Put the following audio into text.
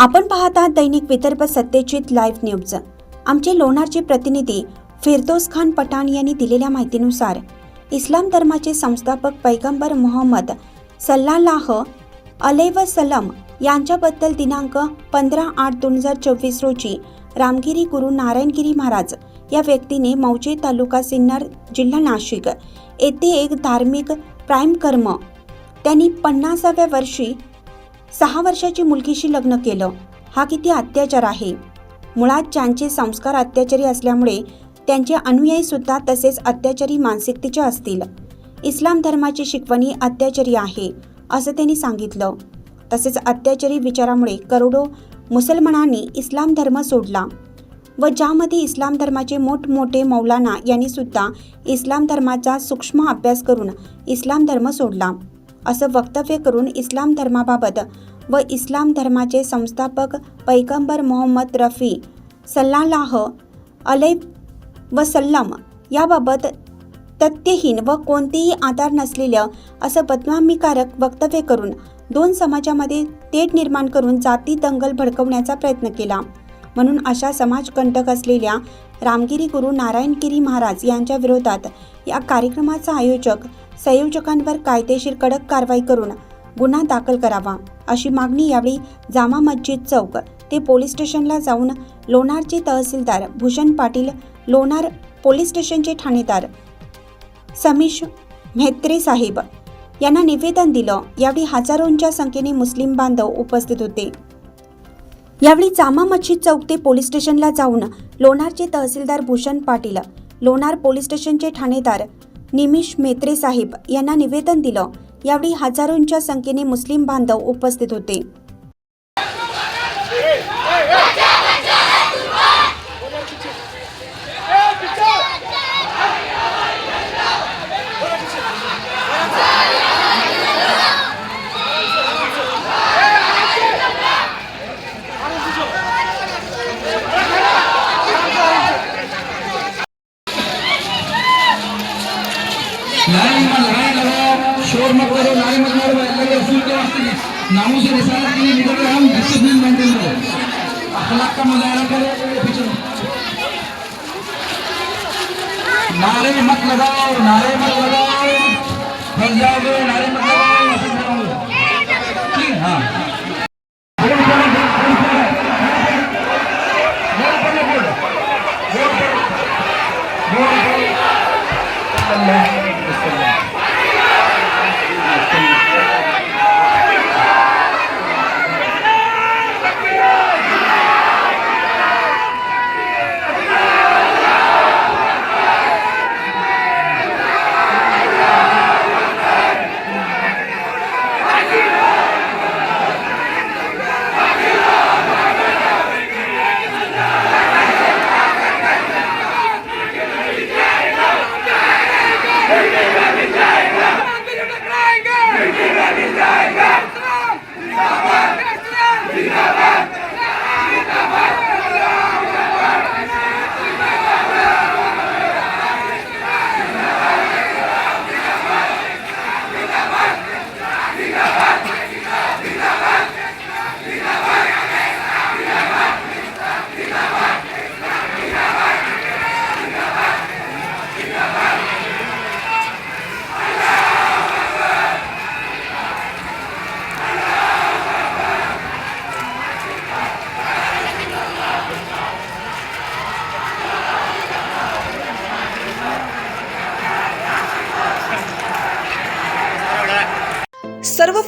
आपण पाहता दैनिक Vidarbha Satyajit live news आमचे लोणारचे प्रतिनिधी फिरदोस खान पठाण यांनी दिलेल्या माहितीनुसार इस्लाम धर्माचे संस्थापक पैगंबर मोहम्मद सल्लाल्लाह अलेव सलम यांच्याबद्दल दिनांक पंधरा आठ दोन हजार चोवीस रोजी रामगिरी गुरु नारायणगिरी महाराज या व्यक्तीने मौजे तालुका सिन्नर जिल्हा नाशिक येथे एक धार्मिक प्राईम कर्म त्यांनी पन्नासाव्या वर्षी सहा वर्षाची मुलगीशी लग्न केलं. हा किती अत्याचार आहे? मुळात ज्यांचे संस्कार अत्याचारी असल्यामुळे त्यांचे अनुयायी सुद्धा तसेच अत्याचारी मानसिकतेचे असतील. इस्लाम धर्माची शिकवणी अत्याचारी आहे असं त्यांनी सांगितलं. तसेच अत्याचारी विचारामुळे करोडो मुसलमानांनी इस्लाम धर्म सोडला व ज्यामध्ये इस्लाम धर्माचे मोठमोठे मौलाना यांनी सुद्धा इस्लाम धर्माचा सूक्ष्म अभ्यास करून इस्लाम धर्म सोडला. असं वक्तव्य करून इस्लाम धर्माबाबत व इस्लाम धर्माचे संस्थापक पैगंबर मोहम्मद रफी सल्लाल्लाह व वसल्लम याबाबत तथ्यहीन व कोणतेही आधार नसलेलं असं बदनामीकारक वक्तव्य करून दोन समाजामध्ये तेढ निर्माण करून जाती दंगल भडकवण्याचा प्रयत्न केला. म्हणून अशा समाजकंटक असलेल्या रामगिरी गुरु नारायणगिरी महाराज यांच्या विरोधात या कार्यक्रमाचा आयोजक संयोजकांवर कायदेशीर कडक कारवाई करून गुन्हा दाखल करावा अशी मागणी यावेळी जामा मस्जिद चौक ते पोलीस स्टेशनला जाऊन लोणारचे तहसीलदार भूषण पाटील लोणार पोलीस स्टेशनचे ठाणेदार समीश म्हेत्रे साहेब यांना निवेदन दिलं. यावेळी हजारोंच्या संख्येने मुस्लिम बांधव उपस्थित होते. यावेळी जामा मस्जिद चौक ते पोलीस स्टेशनला जाऊन लोणारचे तहसीलदार भूषण पाटील लोणार पोलीस स्टेशनचे ठाणेदार निमिष मेत्रे साहेब यांना निवेदन दिलं. यावेळी हजारोंच्या संख्येने मुस्लिम बांधव उपस्थित होते. न्यायालयाला लढायला शोर मत करो न्याय मत करो ಎಲ್ಲರಿಗೂ ಅಸೂಲ್ಯ ಆಗ್ತೀನಿ ನಾವು ಸರಿ ಸಾರಿಗೆ ನಿಮಗೆ ನಾವು ಡಿಸಿಪ್ಲಿನ್ ಬಂದಿಲ್ಲ ಅಹಲಕ್ಕ ಮೊದಲ नारे मत लगाओ नारे मत लगाओ फंस जाओगे नारे मत लगाओ ठीक हाँ.